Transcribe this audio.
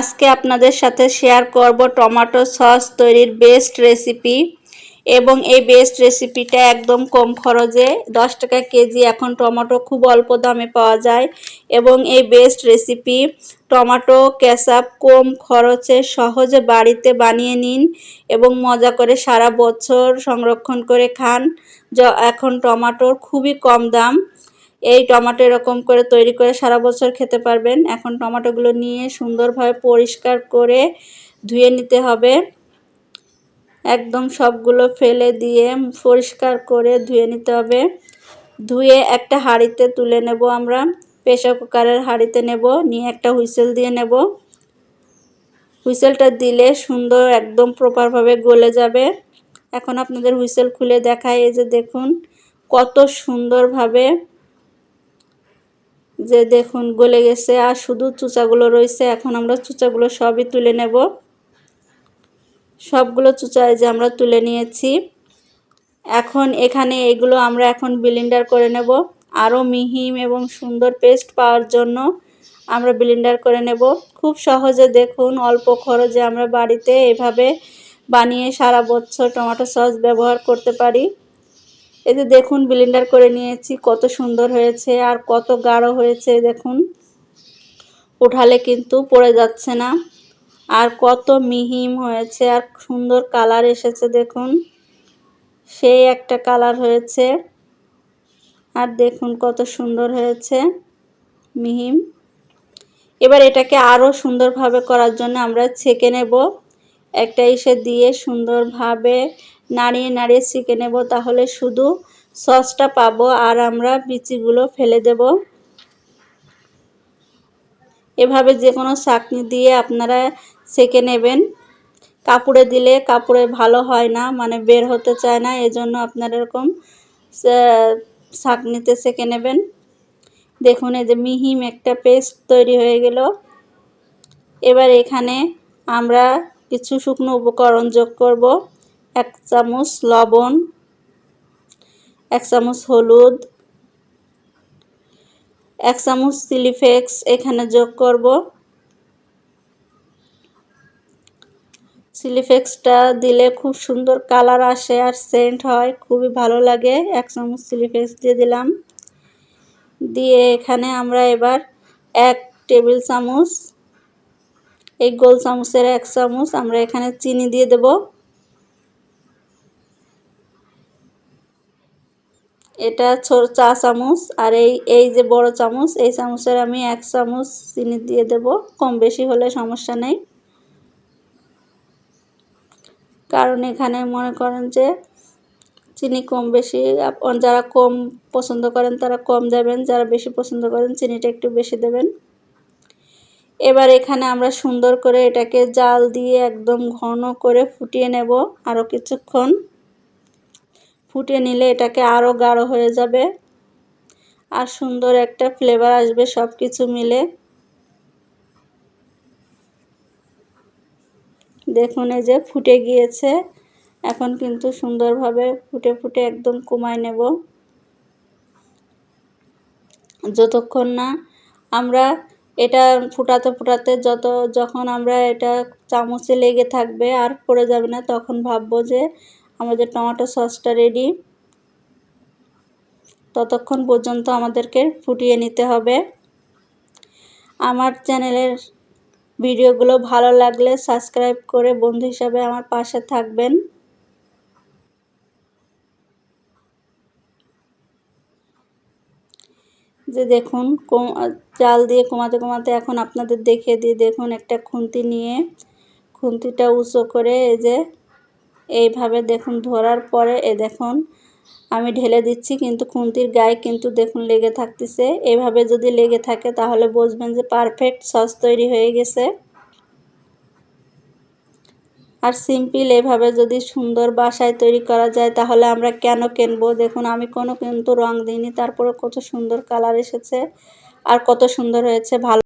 আজকে আপনাদের সাথে শেয়ার করব টমেটো সস তৈরির বেস্ট রেসিপি এবং এই বেস্ট রেসিপিটা একদম কম খরচে। দশ টাকা কেজি এখন টমেটো খুব অল্প দামে পাওয়া যায় এবং এই বেস্ট রেসিপি টমেটো, কেচাপ কম খরচে সহজে বাড়িতে বানিয়ে নিন এবং মজা করে সারা বছর সংরক্ষণ করে খান। এখন টমেটোর খুবই কম দাম। এই টমেটো এরকম করে তৈরি করে সারা বছর খেতে পারবেন। এখন টমেটোগুলো নিয়ে সুন্দরভাবে পরিষ্কার করে ধুয়ে নিতে হবে। একদম সবগুলো ফেলে দিয়ে পরিষ্কার করে ধুয়ে নিতে হবে। ধুয়ে একটা হাঁড়িতে তুলে নেব আমরা। প্রেশার কুকারের হাঁড়িতে নেব, নিয়ে একটা হুইসেল দিয়ে নেব। হুইসেলটা দিলে সুন্দর একদম প্রপারভাবে গলে যাবে। এখন আপনাদের হুইসেল খুলে দেখায় এই যে দেখুন, কত সুন্দরভাবে যে দেখুন গলে গেছে আর শুধু চুচাগুলো রয়েছে, এখন আমরা চুচাগুলো সবই তুলে নেব। সবগুলো চুচায় যে আমরা তুলে নিয়েছি। এখন এখানে এগুলো আমরা এখন বিলিন্ডার করে নেব। আরও মিহিম এবং সুন্দর পেস্ট পাওয়ার জন্য আমরা বিলিন্ডার করে নেব। খুব সহজে দেখুন, অল্প খরচে আমরা বাড়িতে এভাবে বানিয়ে সারা বছর টমেটো সস ব্যবহার করতে পারি। এতে দেখুন ব্লেন্ডার করে নিয়েছি, কত সুন্দর হয়েছে আর কত গাঢ় হয়েছে, দেখুন। উঠালে কিন্তু পড়ে যাচ্ছে না। আর কত মিহিম হয়েছে, আর সুন্দর কালার এসেছে, দেখুন। সেই একটা কালার হয়েছে। আর দেখুন, কত সুন্দর হয়েছে, মিহিম। এবার এটাকে আরও সুন্দরভাবে করার জন্য আমরা ছেঁকে নেব। একটা ইসে দিয়ে সুন্দরভাবে নাড়িয়ে নাড়িয়ে শিখে নেব, তাহলে শুধু সসটা পাবো আর আমরা বিচিগুলো ফেলে দেব। এভাবে যে কোনো চাকনি দিয়ে আপনারা সেকে নেবেন। কাপড়ে দিলে কাপড়ে ভালো হয় না মানে বের হতে চায় না, এজন্য আপনারা এরকম ছাঁকনিতে সেকে নেবেন। দেখুন, এই যে মিহিম একটা পেস্ট তৈরি হয়ে গেল। এবার এখানে আমরা কিছু শুকনো উপকরণ যোগ করব। এক চামচ লবণ, এক চামচ হলুদ, এক চামচ চিলিফ্লেক্স এখানে যোগ করব। চিলিফ্লেক্সটা দিলে খুব সুন্দর কালার আসে আর সেন্ট হয়, খুবই ভালো লাগে। এক চামচ চিলিফ্লেক্স দিয়ে দিলাম। দিয়ে এখানে আমরা এবার এক টেবিল চামচ এই গোল চামচের এক চামচ আমরা এখানে চিনি দিয়ে দেব। এটা চা চামচ আর এই এই যে বড় চামচ, এই চামচের আমি এক চামচ চিনি দিয়ে দেব। কম বেশি হলে সমস্যা নেই। কারণ এখানে মনে করেন যে চিনি কম বেশি যারা কম পছন্দ করেন তারা কম দেবেন, যারা বেশি পছন্দ করেন চিনিটা একটু বেশি দেবেন। এবার এখানে আমরা সুন্দর করে এটাকে জাল দিয়ে একদম ঘন করে ফুটিয়ে নেব আরও কিছুক্ষণ। ফুটিয়ে নিলে এটাকে আরও গাঢ় হয়ে যাবে আর সুন্দর একটা ফ্লেভার আসবে সব কিছু মিলে। দেখুন, এই যে ফুটে গিয়েছে। এখন কিন্তু সুন্দরভাবে ফুটে ফুটে একদম কমায় নেব। যতক্ষণ না আমরা এটা ফুটাতে ফুটাতে যত, যখন আমরা এটা চামচে লেগে থাকবে আর পড়ে যাবে না, তখন ভাববো যে আমাদের টমেটো সসটা রেডি ততক্ষণ পর্যন্ত আমাদেরকে ফুটিয়ে নিতে হবে। আমার চ্যানেলের ভিডিওগুলো ভালো লাগলে সাবস্ক্রাইব করে বন্ধু হিসাবে আমার পাশে থাকবেন। যে দেখুন জাল দিয়ে কমাতে কমাতে এখন আপনাদের দেখিয়ে দিয়ে দেখুন, একটা খুন্তি নিয়ে খুন্তিটা উঁচু করে এই যে এইভাবে দেখুন ধরার পরে, এ দেখুন, আমি ঢেলে দিচ্ছি, কিন্তু খুন্তির গায়ে কিন্তু দেখুন লেগে থাকতেছে। এভাবে যদি লেগে থাকে, তাহলে বুঝবেন যে পারফেক্ট সস তৈরি হয়ে গেছে। আর সিম্পল এভাবে যদি সুন্দর বাসায় তৈরি করা যায়, তাহলে আমরা কেন কিনবো? দেখুন, আমি কোনো কিন্তু রং দিইনি তারপরে কত সুন্দর কালার এসেছে আর কত সুন্দর হয়েছে, ভালো